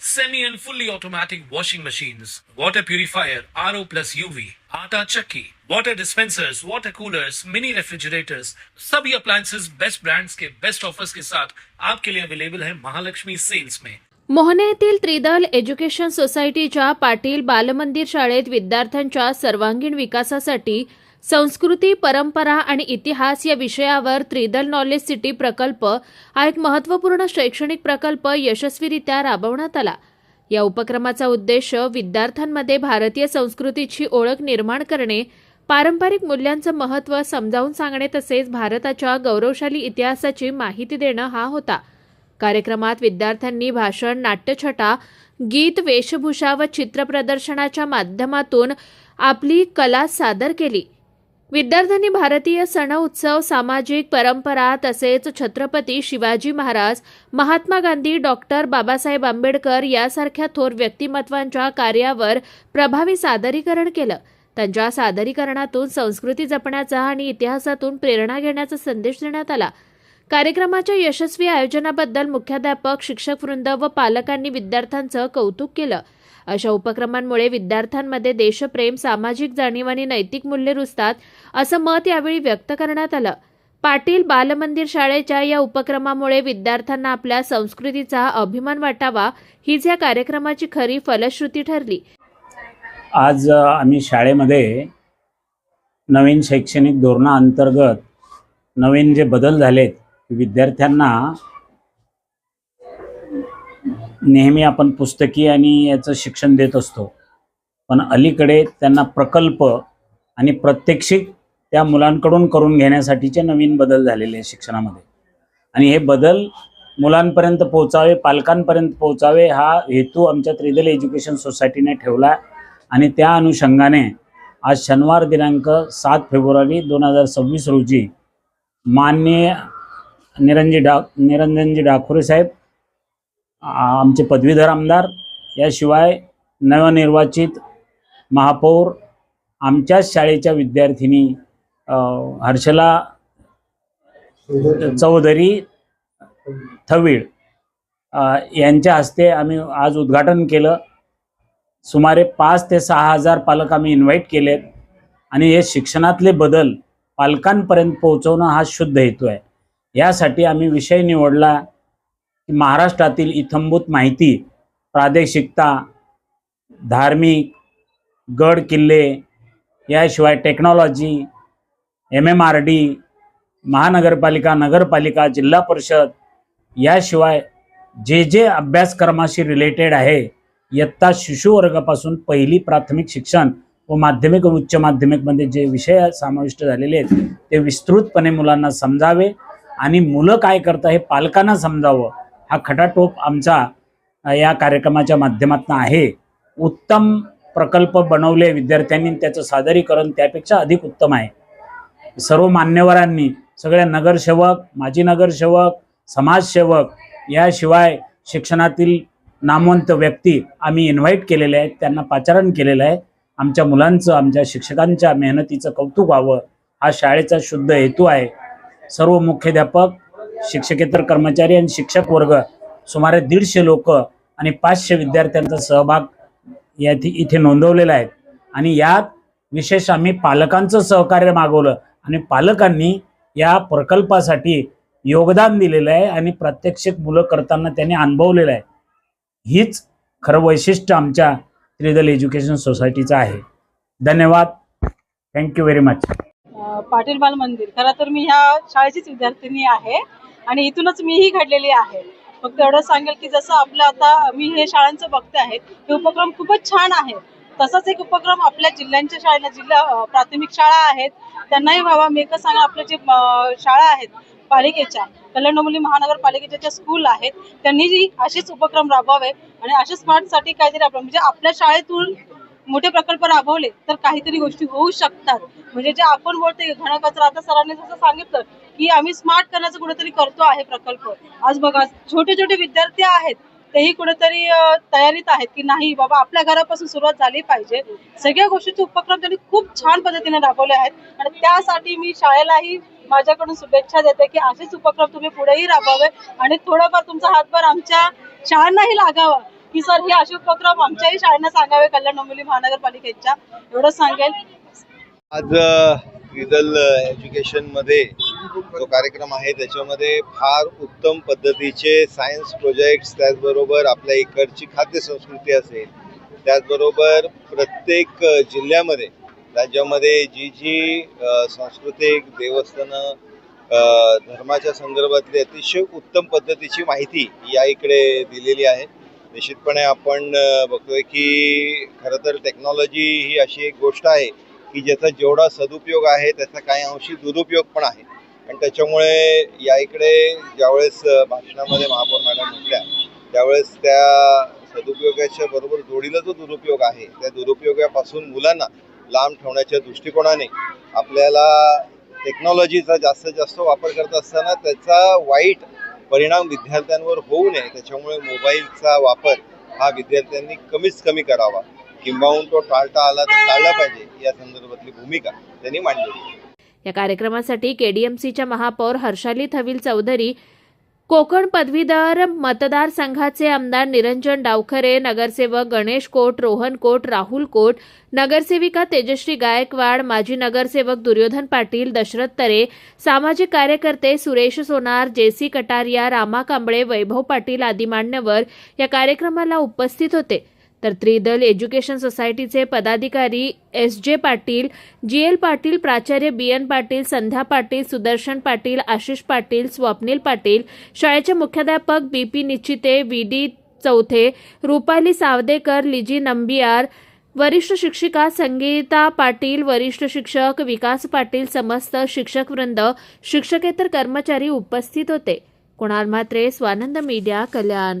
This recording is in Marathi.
semi and fully automatic washing machines, water purifier, RO plus UV, आटा चक्की, water dispensers, water coolers, mini refrigerators, सभी appliances बेस्ट ब्रांड्स के बेस्ट ऑफर्स के साथ आपके लिए अवेलेबल है महालक्ष्मी सेल्स में मोहने येथील त्रिदल एज्युकेशन सोसायटीच्या पाटील बालमंदिर शाळेत विद्यार्थ्यांच्या सर्वांगीण विकासासाठी संस्कृती परंपरा आणि इतिहास या विषयावर त्रिदल नॉलेज सिटी प्रकल्प हा एक महत्त्वपूर्ण शैक्षणिक प्रकल्प यशस्वीरित्या राबवण्यात आला. या उपक्रमाचा उद्देश विद्यार्थ्यांमध्ये भारतीय संस्कृतीची ओळख निर्माण करणे पारंपरिक मूल्यांचं महत्त्व समजावून सांगणे तसेच भारताच्या गौरवशाली इतिहासाची माहिती देणं हा होता. कार्यक्रमात विद्यार्थ्यांनी भाषण नाट्यछटा गीत वेशभूषा व चित्रप्रदर्शनाच्या माध्यमातून आपली कला सादर केली. विद्यार्थ्यांनी भारतीय सण उत्सव सामाजिक परंपरा तसेच छत्रपती शिवाजी महाराज महात्मा गांधी डॉक्टर बाबासाहेब आंबेडकर यासारख्या थोर व्यक्तिमत्वांच्या कार्यावर प्रभावी सादरीकरण केलं. त्यांच्या सादरीकरणातून संस्कृती जपण्याचा आणि इतिहासातून प्रेरणा घेण्याचा संदेश देण्यात आला. कार्यक्रमाच्या यशस्वी आयोजनाबद्दल मुख्याध्यापक शिक्षक वृंद व पालकांनी विद्यार्थ्यांचं कौतुक केलं. अशा उपक्रमांमुळे विद्यार्थ्यांमध्ये देशप्रेम सामाजिक जाणीव आणि नैतिक मूल्य रुजतात असं मत यावेळी व्यक्त करण्यात आलं. पाटील बालमंदिर शाळेच्या या उपक्रमामुळे विद्यार्थ्यांना आपल्या संस्कृतीचा अभिमान वाटावा हीच या कार्यक्रमाची खरी फलश्रुती ठरली. आज आम्ही शाळेमध्ये नवीन शैक्षणिक धोरणाअंतर्गत नवीन जे बदल झालेत विद्यार्थ्यांना नेहमी आपण पुस्तकी आणि याचं शिक्षण देत असतो. पण अलीकडे त्यांना प्रकल्प आणि प्रत्यक्षिक त्या मुलांकडून करून घेण्यासाठीचे नवीन बदल झालेले आहे शिक्षणामध्ये. आणि हे बदल मुलांपर्यंत पोहोचावे पालकांपर्यंत पोहोचावे हा हेतू आमच्या त्रिदल एज्युकेशन सोसायटीने ठेवला आणि त्या अनुषंगाने आज शनिवार दिनांक सात फेब्रुवारी दोन हजार सव्वीस रोजी माननीय निरंजी डा निरंजनजी डाखोरे साहेब आमचे पदवीधर आमदार याशिवाय नवनिर्वाचित महापौर आमच्याच शाळेच्या विद्यार्थिनी हर्षला चौधरी थवीड यांच्या हस्ते आम्ही आज उद्घाटन केलं. सुमारे पाच ते सहा हजार पालक आम्ही इन्व्हाइट केलेत आणि हे शिक्षणातले बदल पालकांपर्यंत पोहोचवणं हा शुद्ध हेतू आहे. यासाठी आम्ही विषय निवडला. महाराष्ट्रातील इथंभूत माहिती प्रादेशिकता धार्मिक गड किल्ले याशिवाय technology M M R D महानगरपालिका नगरपालिका जिल्हा परिषद याशिवाय जे जे अभ्यासक्रमाशी रिलेटेड आहे इयत्ता शिशुवर्गापासून पहिली प्राथमिक शिक्षण व माध्यमिक व उच्च माध्यमिकमध्ये जे विषय समाविष्ट झालेले आहेत ते विस्तृतपणे मुलांना समजावे आणि मुलं काय करतं हे पालकांना समजावं. हा खटाटोप आमचा या कार्यक्रमाच्या माध्यमातून आहे. उत्तम प्रकल्प बनवले विद्यार्थ्यांनी त्याचं सादरीकरण त्यापेक्षा अधिक उत्तम आहे. सर्व मान्यवरांनी सगळ्या नगरसेवक माजी नगरसेवक समाजसेवक याशिवाय शिक्षणातील नामवंत व्यक्ती आम्ही इन्व्हाइट केलेले आहेत त्यांना पाचारण केलेलं आहे. आमच्या मुलांचं आमच्या शिक्षकांच्या मेहनतीचं कौतुक व्हावं हा शाळेचा शुद्ध हेतू आहे. सर्व मुख्याध्यापक शिक्षकेतर कर्मचारी आणि शिक्षक वर्ग सुमारे दीडशे लोक आणि पाचशे विद्यार्थ्यांचा सहभाग या इथे नोंदवलेला आहे. आणि यात विशेष आम्ही पालकांचं सहकार्य मागवलं आणि पालकांनी या प्रकल्पासाठी योगदान दिलेलं आहे आणि प्रात्यक्षिक मुलं करताना त्यांनी अनुभवलेलं आहे. हीच खरं वैशिष्ट्य आमच्या त्रिदल एज्युकेशन सोसायटीचं आहे. धन्यवाद. थँक्यू व्हेरी मच पाटील बाल मंदिर. खरं तर मी ह्या शाळेचीच विद्यार्थिनी आहे. आणि इथूनच मीही घडलेली आहे. फक्त एवढं सांगेल की जसं आपलं आता मी हे शाळांचं बघते आहे हे उपक्रम खूपच छान आहे. तसाच एक उपक्रम आपल्या जिल्ह्यांच्या शाळेला जिल्हा प्राथमिक शाळा आहेत. त्यांनाही व्हावा. मी एकच सांगा आपल्या जे शाळा आहेत पालिकेच्या कल्याण डोंबिवली महानगरपालिकेच्या ज्या स्कूल आहेत त्यांनीही असेच उपक्रम राबवावे आणि अशा स्मार्टसाठी काहीतरी आपण म्हणजे आपल्या शाळेतून मोठे प्रकल्प राबवले तर काहीतरी गोष्टी होऊ शकतात. म्हणजे जे आपण बोलतोय घन कचरा आता सरांनी जसं सांगितलं की आम्ही स्मार्ट करण्याचं कुठेतरी करतो आहे प्रकल्प. आज बघा छोटे छोटे विद्यार्थी आहेत तेही कुठेतरी तयारीत आहेत की नाही बाबा आपल्या घरापासून सुरुवात झाली पाहिजे. सगळ्या गोष्टीचे उपक्रम त्यांनी खूप छान पद्धतीने राबवले आहेत. आणि त्यासाठी मी शाळेलाही माझ्याकडून शुभेच्छा देते की असेच उपक्रम तुम्ही पुढेही राबवावे. आणि थोडाफार तुमचा हातभार आमच्या शाळांनाही लागावा. की सर हे असे उपक्रम आमच्याही शाळेनं सांगावे कल्याण डोंबिवली महानगरपालिकेच्या. एवढं सांगेल. आज रिदल एज्युकेशनमध्ये जो कार्यक्रम आहे त्याच्यामध्ये फार उत्तम पद्धतीचे सायन्स प्रोजेक्ट्स त्याचबरोबर आपल्या इकडची खाद्य संस्कृती असेल त्याचबरोबर प्रत्येक जिल्ह्यामध्ये राज्यामध्ये जी जी सांस्कृतिक देवस्थानं धर्माच्या संदर्भातली अतिशय उत्तम पद्धतीची माहिती या इकडे दिलेली आहे. निश्चितपणे आपण बघतोय की खरं तर टेक्नॉलॉजी ही अशी एक गोष्ट आहे की ज्याचा जेवढा सदुपयोग आहे त्याचा काही अंशी दुरुपयोग पण आहे. आणि त्याच्यामुळे या इकडे ज्यावेळेस भाषणामध्ये महापौर मॅडम म्हटल्या त्यावेळेस त्या सदुपयोगाच्या बरोबर जोडीला जो दुरुपयोग आहे त्या दुरुपयोगापासून मुलांना लांब ठेवण्याच्या दृष्टिकोनाने आपल्याला टेक्नॉलॉजीचा जास्तीत जास्त वापर करत असताना त्याचा वाईट परिणाम विद्यार्थ्यांवर होऊ नये त्याच्यामुळे मोबाईलचा वापर हा विद्यार्थ्यांनी कमीच कमी करावा. किंबहुन तो टाळता आला तर टाळला पाहिजे या संदर्भातली भूमिका त्यांनी मांडली या कार्यक्रमासाठी केडीएमसीच्या महापौर हर्षाली थविल चौधरी कोकण पदवीधर मतदारसंघाचे आमदार निरंजन डावखरे नगरसेवक गणेश कोट रोहन कोट राहुल कोट नगरसेविका तेजश्री गायकवाड माजी नगरसेवक दुर्योधन पाटील दशरथ तरे सामाजिक कार्यकर्ते सुरेश सोनार जेसी कटारिया रामा कांबळे वैभव पाटील आदी मान्यवर या कार्यक्रमाला उपस्थित होते. तर त्रिदल एज्युकेशन सोसायटीचे पदाधिकारी एस जे पाटील जी एल पाटील प्राचार्य बी एन पाटील संध्या पाटील सुदर्शन पाटील आशिष पाटील स्वप्नील पाटील शाळेचे मुख्याध्यापक B P Nishchite V D Chauthe Rupali Savdekar लिजी Nambiar वरिष्ठ शिक्षिका संगीता पाटील वरिष्ठ शिक्षक विकास पाटील समस्त शिक्षकवृंद शिक्षकेतर कर्मचारी उपस्थित होते. कुणाल म्हात्रे स्वानंद मीडिया कल्याण.